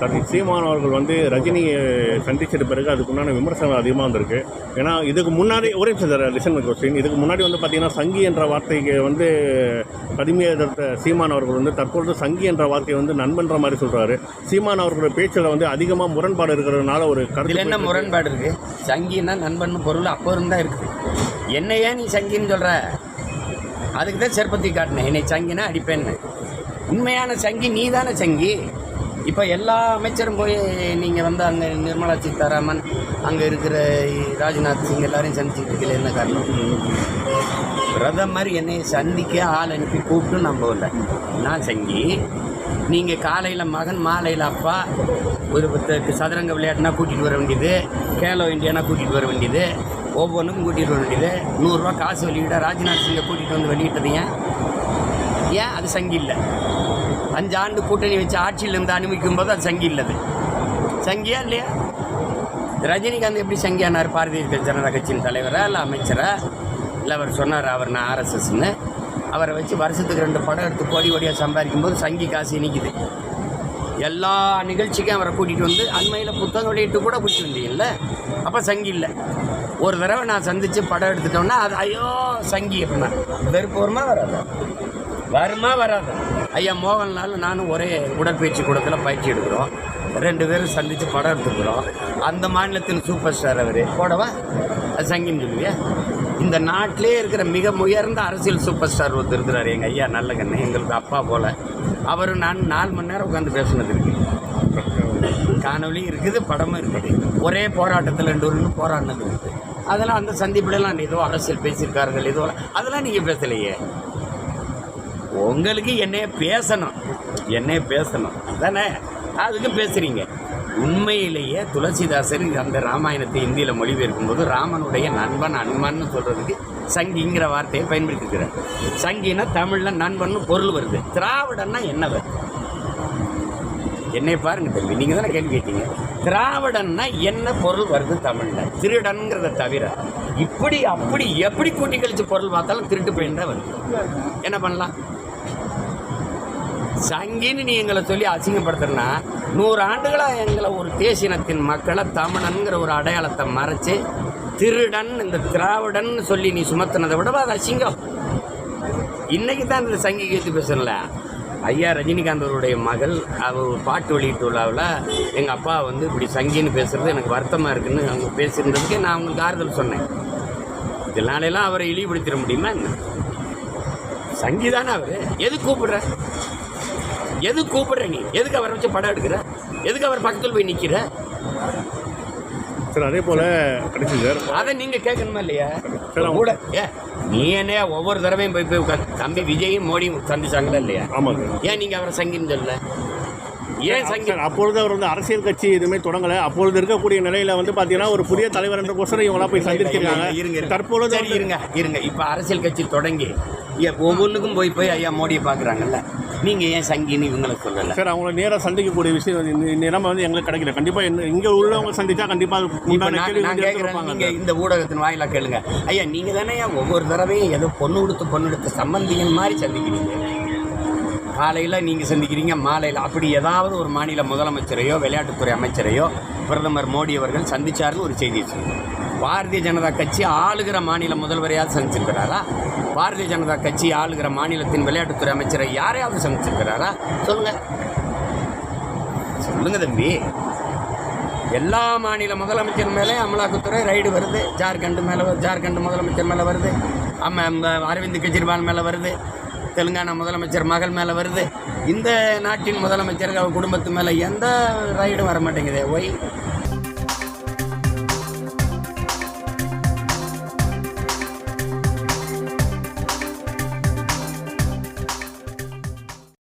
தம்பி சீமான் அவர்கள் வந்து ரஜினியை சந்திச்சிட்ட பிறகு அதுக்குண்டான விமர்சனம் அதிகமாக வந்திருக்கு. ஏன்னா இதுக்கு முன்னாடி ஒரே நிமிஷம் லிசன் கொஸ்டின் இதுக்கு முன்னாடி வந்து பார்த்தீங்கன்னா சங்கி என்ற வார்த்தைக்கு வந்து கடுமையாக சீமான் அவர்கள் வந்து தற்பொழுது சங்கி என்ற வார்த்தையை வந்து நண்பன்ற மாதிரி சொல்கிறாரு சீமான் அவர்களோட பேச்சில் வந்து அதிகமாக முரண்பாடு இருக்கிறதுனால ஒரு இதில் கருத்து என்ன முரண்பாடு இருக்கு? சங்கின்னா நண்பன் பொருள் அப்போ இருந்தா இருக்குது என்ன ஏன் நீ சங்கின்னு சொல்ற? அதுக்கு தான் செருப்பத்தி காட்டினேன். என்னை சங்கினா அடிப்பேன்னு. உண்மையான சங்கி நீ தானே சங்கி? இப்போ எல்லா அமைச்சரும் போய் நீங்கள் வந்து அங்கே நிர்மலா சீதாராமன் அங்கே இருக்கிற ராஜ்நாத் சிங் எல்லாரையும் சந்திச்சுட்டு என்ன காரணம்? பிரதமர் என்னை சந்திக்க ஆள் அனுப்பி கூப்பிட்டு இல்லை நான் சங்கி நீங்கள் காலையில் மகன் மாலையில் அப்பா ஒரு சதுரங்க விளையாட்டுனா கூட்டிகிட்டு வர வேண்டியது கேலோ இண்டியானா கூட்டிகிட்டு வர வேண்டியது ஒவ்வொன்றுக்கும் கூட்டிகிட்டு வர வேண்டியது. நூறுரூவா காசு வெளியிட ராஜ்நாத் சிங்கை கூட்டிகிட்டு வந்து வெளியிட்டது ஏன்? ஏன்? அது சங்கி இல்லை. அஞ்சு ஆண்டு கூட்டணி வச்சு ஆட்சியில் இருந்து அனுமதிக்கும் போது அது சங்கி இல்லது. சங்கியா இல்லையா? ரஜினிகாந்த் எப்படி சங்கியானார்? பாரதிய ஜனதா கட்சியின் தலைவரா இல்லை அமைச்சரா? இல்லை அவர் சொன்னார் அவர் நான் ஆர்எஸ்எஸ்ன்னு அவரை வச்சு வருஷத்துக்கு ரெண்டு படம் எடுத்து கோடி கோடியாக சம்பாதிக்கும் போது சங்கி காசு இனிக்குது. எல்லா நிகழ்ச்சிக்கும் அவரை கூட்டிகிட்டு வந்து அண்மையில் புத்தகம் வெளியிட்டு கூட கூட்டிட்டு வந்தீங்கல்ல? அப்போ சங்கி இல்லை. ஒரு தடவை நான் சந்தித்து படம் எடுத்துட்டோன்னா அது ஐயோ சங்கி அப்படின்னா. வெறுப்பு வருமா வராதா? வருமா வராதா? ஐயா மோகன்லால் நானும் ஒரே உடற்பயிற்சி கூடத்தில் பயிற்சி எடுக்கிறோம். ரெண்டு பேரும் சந்தித்து படம் எடுத்துக்கிறோம். அந்த மாநிலத்தின் சூப்பர் ஸ்டார் அவர். போடவா? அது சங்கின்னு சொல்லுவியா? இந்த நாட்டிலே இருக்கிற மிக உயர்ந்த அரசியல் சூப்பர் ஸ்டார் ஒருத்தர் இருக்கிறார். எங்கள் ஐயா நல்ல கண்ணு. எங்களுக்கு அப்பா போல். அவர் நான் நாலு மணி நேரம் உட்காந்து பேசுனது இருக்கு. காணொலி இருக்குது படமும் இருக்குது. ஒரே போராட்டத்தில் ரெண்டு பேரும் போராடினது இருக்குது அதெல்லாம் அந்த சந்திப்புலலாம் ஏதோ அரசியல் பேசியிருக்கார்கள் ஏதோ. அதெல்லாம் நீங்கள் பேசலையே. உங்களுக்கு என்னைய பேசணும். என்னைய பேசணும். தானே அதுக்கு பேசுகிறீங்க உண்மையிலேயே துளசிதாசர் அந்த ராமாயணத்தை இந்தியில் மொழிபெயர்க்கும்போது ராமனுடைய நண்பன் அன்பன்னு சொல்கிறதுக்கு சங்கிங்கிற வார்த்தையை பயன்படுத்திக்கிறார் சங்கினா தமிழில் நண்பன்னு பொருள் வருது. திராவிடன்னா என்ன வருது? என்னை பாருங்க தம்பி நீங்கள் தானே கேள்வி கேட்டீங்க? திராவிடன்னா என்ன பொருள் வருது தமிழில்? திருடன்கிறத தவிர இப்படி அப்படி எப்படி கூட்டி கழிச்சு பொருள் பார்த்தாலும் திருட்டு போயின்னு தான் வருது. என்ன பண்ணலாம்? சங்கின்னு நீ எங்களை சொல்லி அசிங்கப்படுத்துறனா? நூறு ஆண்டுகளாக எங்களை ஒரு தேசினத்தின் மக்களை தமிழனுங்கிற ஒரு அடையாளத்தை மறைச்சு திருடன் இந்த திராவிடன் சொல்லி நீ சுமத்தினதை விட அது அசிங்கம்? இன்னைக்கு தான் இந்த சங்கி கீர்த்தி பேசல ஐயா ரஜினிகாந்த் அவருடைய மகள் அவர் ஒரு பாட்டு வெளியிட்டு விழாவில் எங்கள் அப்பா வந்து இப்படி சங்கின்னு பேசுகிறது எனக்கு வருத்தமாக இருக்குன்னு அவங்க பேசியிருந்ததுக்கு நான் அவங்களுக்கு ஆறுதல் சொன்னேன். இதனாலெல்லாம் அவரை இழிவுபடுத்திட முடியுமா என்ன? சங்கிதானே அவர்? எது கூப்பிடுற? எது கூப்பிடுற நீ? எதுக்கு அவரை வச்சு படம் எடுக்கிற? எதுக்கு அவர் பக்கத்தில் போய் நிற்கிற சார் அதே போல் சார். அதை நீங்கள் கேட்கணுமா இல்லையா? கூட. ஏ நீ என்ன ஒவ்வொரு தடவையும் போய் போய் உட்காந்து தம்பி விஜயும் மோடியும் சந்திச்சாங்களா இல்லையா? ஆமாங்க ஏன் நீங்கள் அவரை சங்கின்னு சொல்லல? ஏன் சங்கி சார் அப்பொழுது அவர் வந்து அரசியல் கட்சி எதுவுமே தொடங்கலை. அப்பொழுது இருக்கக்கூடிய நிலையில வந்து பார்த்தீங்கன்னா ஒரு புதிய தலைவர் என்ற கோசரம் இவங்களாம் போய் சந்திச்சிருக்காங்க. இருங்க தற்பொழுது சரி இருங்க இருங்க. இப்போ அரசியல் கட்சி தொடங்கி ஏ, ஒவ்வொன்றுக்கும் போய் போய் ஐயா மோடியை பார்க்குறாங்கல்ல நீங்கள் ஏன் சங்கின்னு இவங்களை சொல்லலை? சார் அவங்கள நேராக சந்திக்கக்கூடிய விஷயம் நிலைமை வந்து எங்களுக்கு கிடைக்கல. கண்டிப்பாக இங்கே உள்ளவங்க சந்திச்சா கண்டிப்பாக நான் கேட்குறேன் நீங்கள் இந்த ஊடகத்தின் வாயிலாக கேளுங்க. ஐயா நீங்கள் தானே ஒவ்வொரு தடவையும் ஏதோ பொண்ணு கொடுத்து பொண்ணு எடுத்து சம்பந்திகள் மாதிரி சந்திக்கிறீங்க. காலையில் நீங்கள் சந்திக்கிறீங்க மாலையில். அப்படி ஏதாவது ஒரு மாநில முதலமைச்சரையோ விளையாட்டுத்துறை அமைச்சரையோ பிரதமர் மோடி அவர்கள் சந்தித்தார்னு ஒரு செய்தி சொல்லுங்க பாரதிய ஜனதா கட்சி ஆளுகிற மாநில முதல்வரையாவது சந்திச்சிருக்கிறாரா? பாரதிய ஜனதா கட்சி ஆளுகிற மாநிலத்தின் விளையாட்டுத்துறை அமைச்சரை யாரையாவது சந்திச்சிருக்கிறாரா? சொல்லுங்க. சொல்லுங்க தம்பி. எல்லா மாநில முதலமைச்சர் மேலே அமலாக்கத்துறை ரைடு வருது. ஜார்க்கண்ட் மேலே ஜார்க்கண்ட் முதலமைச்சர் மேலே வருது. அம்ம அரவிந்த் கெஜ்ரிவால் மேலே வருது. தெலுங்கானா முதலமைச்சர் மகள் மேலே வருது. இந்த நாட்டின் முதலமைச்சர் அவர் குடும்பத்து மேலே எந்த ரைடும் வர மாட்டேங்குதே ஒய்